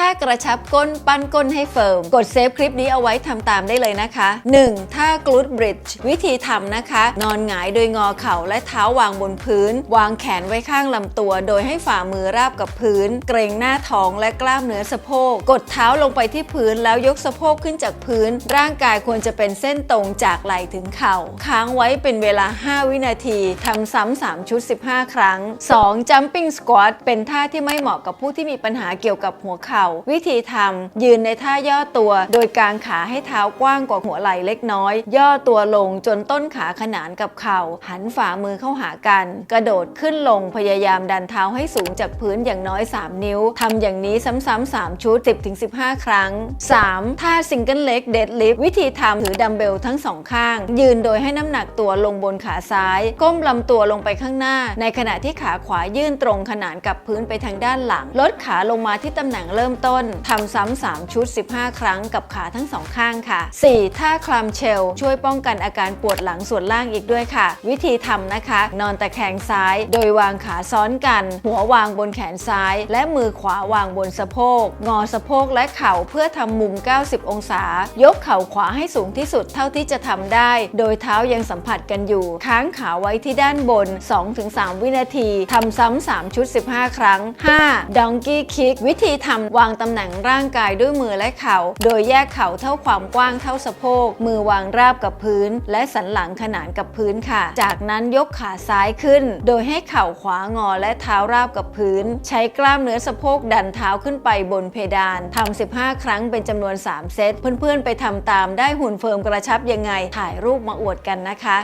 ถ้ากระชับก้นปั้นก้นให้เฟิร์ม กดเซฟคลิปนี้เอาไว้ทำตามได้เลยนะคะ 1. ท่ากลูดบริดจ์วิธีทำนะคะ นอนหงายโดยงอเข่าและเท้าวางบนพื้น วางแขนไว้ข้างลำตัว โดยให้ฝ่ามือราบกับพื้น เกรงหน้าท้องและกล้ามเนื้อสะโพก กดเท้าลงไปที่พื้นแล้วยกสะโพกขึ้นจากพื้น ร่างกายควรจะเป็นเส้นตรงจากไหล่ถึงเข่า ค้างไว้เป็นเวลา 5 วินาทีทำซ้ำ3ชุด 15 ครั้ง 2. jumping squat เป็นท่าที่ไม่เหมาะกับผู้ที่มีปัญหาเกี่ยวกับหัวเข่าวิธีทำยืนในท่าย่อตัว โดยกางขาให้เท้ากว้างกว่าหัวไหล่เล็กน้อย ย่อตัวลงจนต้นขาขนานกับเข่า หันฝ่ามือเข้าหากัน กระโดดขึ้นลงพยายามดันเท้าให้สูงจากพื้นอย่างน้อย 3 นิ้วทำอย่างนี้ซ้ำๆ3 ชุด 10-15 ครั้ง 3. ท่า single leg deadlift วิธีทำถือดัมเบลทั้งสองข้าง ยืนโดยให้น้ำหนักตัวลงบนขาซ้าย ก้มลำตัวลงไปข้างหน้า ในขณะที่ขาขวายื่นตรงขนานกับพื้นไปทางด้านหลัง ลดขาลงมาที่ตำแหน่งเริ่มต้นทำซ้ำ3ชุด 15 ครั้งกับขาทั้งสองข้างค่ะ 4. ท่าคลามเชล ช่วยป้องกันอาการปวดหลังส่วนล่างอีกด้วยค่ะ วิธีทำนะคะ นอนตะแคงซ้าย โดยวางขาซ้อนกัน หัววางบนแขนซ้าย และมือขวาวางบนสะโพก งอสะโพกและเข่าเพื่อทำมุม 90 องศา ยกเข่าขวาให้สูงที่สุดเท่าที่จะทำได้ โดยเท้ายังสัมผัสกันอยู่ ค้างขาไว้ที่ด้านบน 2-3 วินาทีทำซ้ำ3ชุด 15 ครั้ง 5. Donkey Kick วิธีทำวาางตำแหน่งร่างกายด้วยมือและเข่า โดยแยกเข่าเท่าความกว้างเท่าสะโพก มือวางราบกับพื้น และสันหลังขนานกับพื้นค่ะ จากนั้นยกขาซ้ายขึ้น โดยให้เข่าขวางอและเท้าราบกับพื้น ใช้กล้ามเนื้อสะโพกดันเท้าขึ้นไปบนเพดานทำ15 ครั้งเป็นจำนวน 3 เซต เพื่อนๆ ไปทำตามได้หุ่นเฟิร์มกระชับยังไง ถ่ายรูปมาอวดกันนะคะ